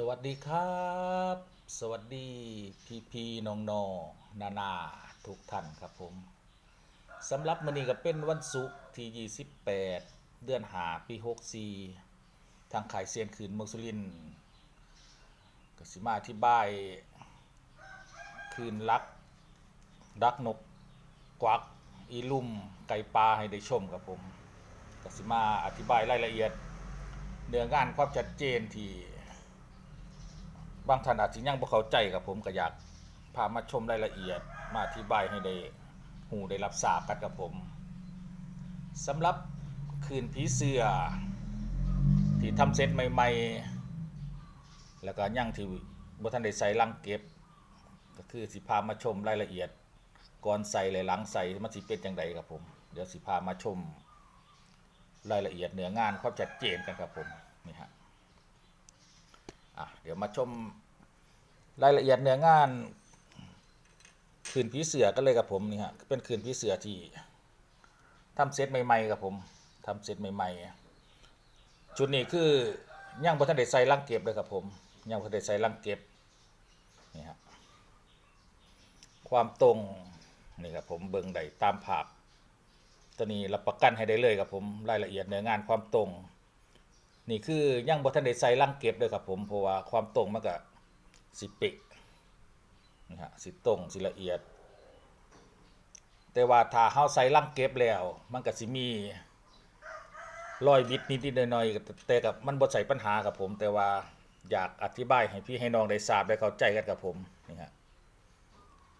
สวัสดีครับ สวัสดีพี่พี่น้องนองนานาทุกท่านครับผมสำหรับมื้อนี้ก็เป็นวันศุกร์ที่ 28 เดือนหาปี 64 ทางขายเซียนขืนเมืองสุรินทร์ก็สิมาอธิบาย คืนรักดักนกกวัก อีลุ่มไก่ปลาให้ได้ชมครับผมก็สิมาอธิบายรายละเอียดเนื้องานความชัดเจนที่ บางท่านอาจจะยังบ่เข้าใจกับผมก็อยากพามาชมรายละเอียดมาอธิบายให้ได้หูได้รับทราบกันกับผมสำหรับคืนผีเสือที่ทำเซตใหม่ ๆ แล้วก็ยังที่บ่ทันได้ใส่ลังเก็บ ก็คือสิพามาชมรายละเอียดก่อนใส่และหลังใส่มันสิเป็นจังไดครับผม เดี๋ยวสิพามาชมรายละเอียดเนื้องานความชัดเจนกันครับผมนี่ฮะ อะเดี๋ยวมาชมรายละเอียดเนื้องานคืนผีเสือกันเลยกับผมนี่ฮะเป็นคืนผีเสือที่ทำเซตใหม่ๆกับผมทำเซตใหม่ๆชุดนี้คือย่างบนทันได้ใส่ลังเก็บเลยครับผมย่างบนทันได้ใส่ลังเก็บนี่ฮะความตรงนี่ครับผมเบิ่งได้ตามภาพตัวนี้รับประกันให้ได้เลยครับผมรายละเอียดเนื้องานความตรง นี่คือยังบ่ทันได้ใส่ลังเก็บเลยครับผมเพราะว่าความตรงมันก็สิเป๊ะนะฮะสิตรงสิละเอียด แต่ว่าถ้าเฮาใส่ลังเก็บแล้ว มันก็สิมีรอยบิดนิดๆหน่อยๆแต่กับมันบ่ใส่ปัญหาครับผม แต่ว่าอยากอธิบายให้พี่ให้น้องได้ทราบได้เข้าใจกันกับผมนี่ฮะ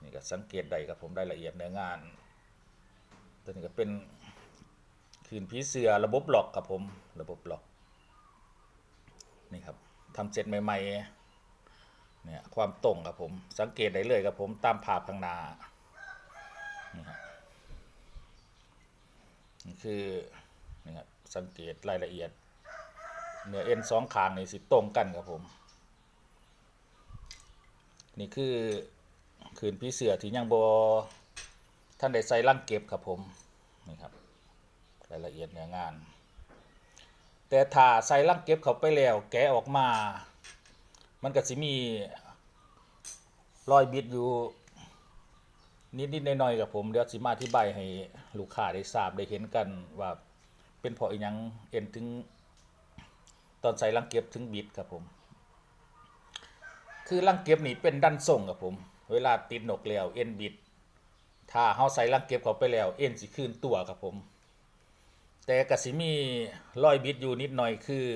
นี่ก็สังเกตได้ครับผมรายละเอียดเนื้องานตัวนี้ก็เป็นคืนผีเสือระบบหลอกครับผมระบบหลอก ทำเสร็จใหม่ๆเนี่ยความตรงครับผมสังเกตได้เลยครับผมตามภาพข้างหน้านี่ครับนี่คือนี่ครับสังเกตรายละเอียดเนื้อเอ็นสองขางนี่สิตรงกันครับผมนี่คือคืนพี่เสือที่ยังบท่านได้ใส่ลังเก็บครับผมนี่ครับรายละเอียดเนื้องาน แต่ถ้าใส่ลังเก็บเข้าไปแล้ว แกะออกมา มันก็สิมีรอยบิดอยู่นิดๆหน่อยๆกับผมเดี๋ยวสิมาอธิบายให้ลูกค้าได้ทราบได้เห็นกันว่าเป็นเพราะอีหยังเอ็นถึง ตอนใส่ลังเก็บถึงบิดครับผม คือลังเก็บนี่เป็นดันส่งครับผม เวลาติดหนกแล้วเอ็นบิด ถ้าเฮาใส่ลังเก็บเข้าไปแล้ว เอ็นสิคืนตัวครับผม แต่กสิมีรอยบิดอยู่นิดหน่อยคือ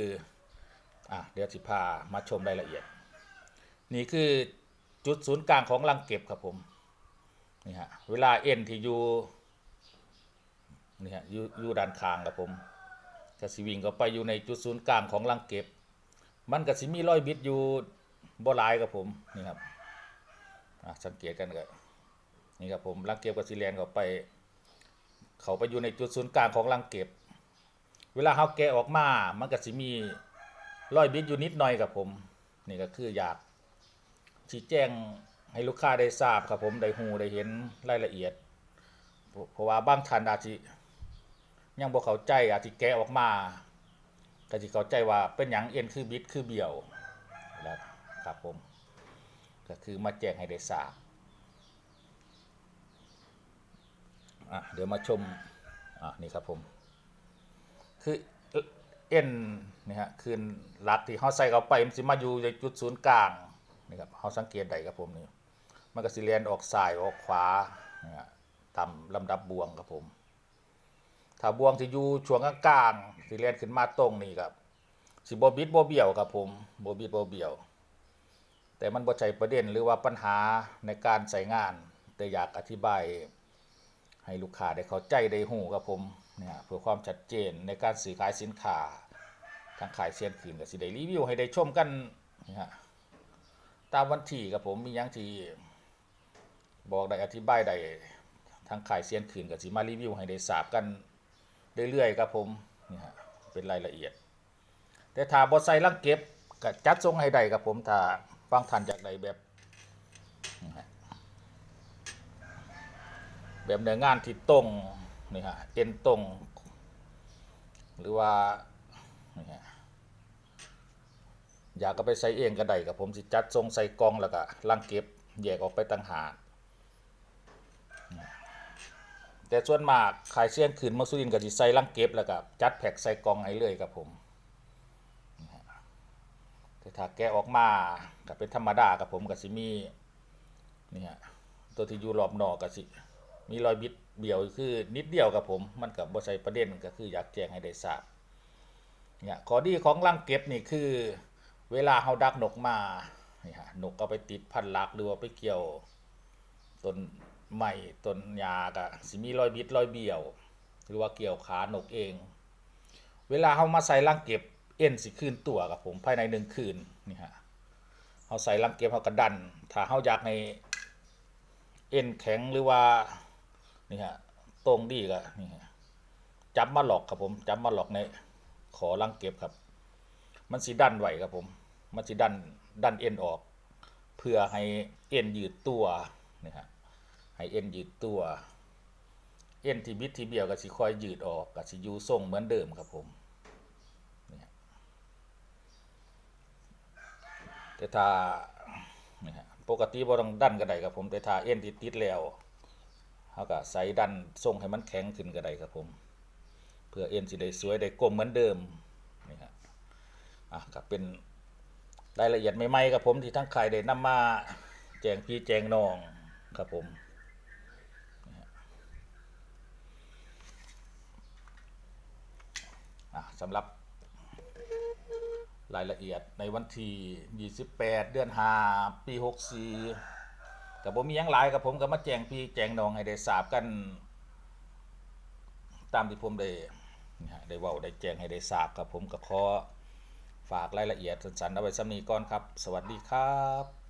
อะเดี๋ยวสิพามาชมรายละเอียด นี่คือจุดศูนย์กลางของรังเก็บครับผมนี่ฮะเวลาเอ็นที่อยู่นี่ฮะอยู่อยู่ด้านข้างครับผมกสิวิ่งเข้าไปอยู่ในจุดศูนย์กลางของรังเก็บ มันกสิมีรอยบิดอยู่บ่หลายครับผมนี่ครับอะสังเกตกันก็นี่ครับผมรังเก็บกับซีแลนเข้าไป เขาไปอยู่ในจุดศูนย์กลางของรังเก็บ เวลาเขาแกะออกมา มันก็สิมีรอยบิดอยู่นิดหน่อยครับผม นี่ก็คืออยากชี้แจงให้ลูกค้าได้ทราบครับผมได้หูได้เห็นรายละเอียด เพราะว่าบางท่านอาจจะยังบ่เข้าใจอาจจะแกะออกมาก็จะเข้าใจว่าเป็นหยังเอ็นคือบิดคือเบี่ยวแล้วครับผม ก็คือมาแจ้งให้ได้ทราบเดี๋ยวมาชม อะ นี่ครับผม คือเอ็นนี่ฮะคือหลักที่เขาใส่เข้าไปมันสิมาอยู่ในจุดศูนย์กลางนี่ครับเขาสังเกตได้ครับผมนี่มันก็สิเลียนออกซ้ายออกขวานี่ฮะตามลำดับบวงครับผม ถ้าบวงที่อยู่ช่วงกลางสิเลียนขึ้นมาตรงนี่ครับสิบบิดบ่เบี้ยวครับผมบบิดบ่เบี้ยว แต่มันบ่ใช่ประเด็นหรือว่าปัญหาในการใส่งาน แต่อยากอธิบาย ให้ลูกค้าได้เข้าใจได้หูครับผมเนี่ยเพื่อความชัดเจนในการซื้อขายสินค้าทางขายเซียนขืนกับสิได้รีวิวให้ได้ชมกันนี่ฮะตามวันที่ครับผมมียังที่บอกได้อธิบายได้ทางขายเซียนขืนกับสิมารีวิวให้ได้ทราบกันเรื่อยๆครับผมนี่ฮะเป็นรายละเอียด แต่ถ้าบ่ใส่ลังเก็บกจัดทรงให้ได้ครับผมถ้าบางท่านอยากได้แบบนี่ฮะ แบบเนื้องานที่ตรงนี่ฮะเอ็นตรง หรือว่านี่ฮะอยากก็ไปใส่เองก็ได้กับผมสิจัดทรงใส่กองแล้วก็ลังเก็บแยกออกไปต่างหากแต่ส่วนมากขายเสี้ยนขืนมาสุรินทร์ก็สิใส่ลังเก็บแล้วก็จัดแพ็คใส่กองให้เลยครับผมแต่ถ้าแกออกมาก็เป็นธรรมดากับผมก็สิมีนี่ฮะตัวที่อยู่รอบนอกก็สิ มีรอยบิดเบี่ยวคือนิดเดียวกับผม มันกับบ่ใช่ประเด็นก็คืออยากแจ้งให้ได้ทราบเนี่ยข้อดีของลังเก็บนี่คือ เวลาเฮาดักนกมานี่ฮะนกก็ไปติดพันลักหรือว่าไปเกี่ยวต้นไม้ต้นหญ้าก็สิมีรอยบิดรอยเบี่ยว หรือว่าเกี่ยวขานกเอง เวลาเฮามาใส่ลังเก็บเอ็นสิคืนตัวกับผมภายในหนึ่งคืนนี่ฮะเฮาใส่ลังเก็บเฮาก็ดัน ถ้าเฮาอยากให้เอ็นแข็งหรือว่า นี่ฮะตรงดีก็นี่ฮะจับมาหลอกครับผมจับมาหลอกในขอลังเก็บครับ มันสิดันไหวครับผม มันสิดันดันเอ็นออก เพื่อให้เอ็นยืดตัวนี่ฮะให้เอ็นยืดตัว เอ็นที่บิดที่เบี้ยวก็สิคอยยืดออกก็สิยูทรงเหมือนเดิมครับผมนี่ฮะแต่ถ้านี่ฮะปกติบ่ต้องดันก็ได้ครับผมแต่ถ้าเอ็นติดติดแล้ว เฮาก็ใส่ดันส่งให้มันแข็งขึ้นก็ได้ครับผม เพื่อเอ็นสิได้สวยได้กลมเหมือนเดิมนี่ฮะอะก็เป็นรายละเอียดใหม่ๆครับผมที่ทั้งใครได้นำมาแจงพี่แจงน้องครับผมอะสำหรับรายละเอียดในวันที่ 28 เดือน5ปี 64 กับผมมียังหลายกับผมก็มาแจงพี่แจงน้องให้ได้ทราบกัน ตามที่ผมได้นะได้ว่าได้แจงให้ได้ทราบครับผมก็ขอฝากรายละเอียดสั้นๆเอาไว้สำนีก่อนครับ สวัสดีครับ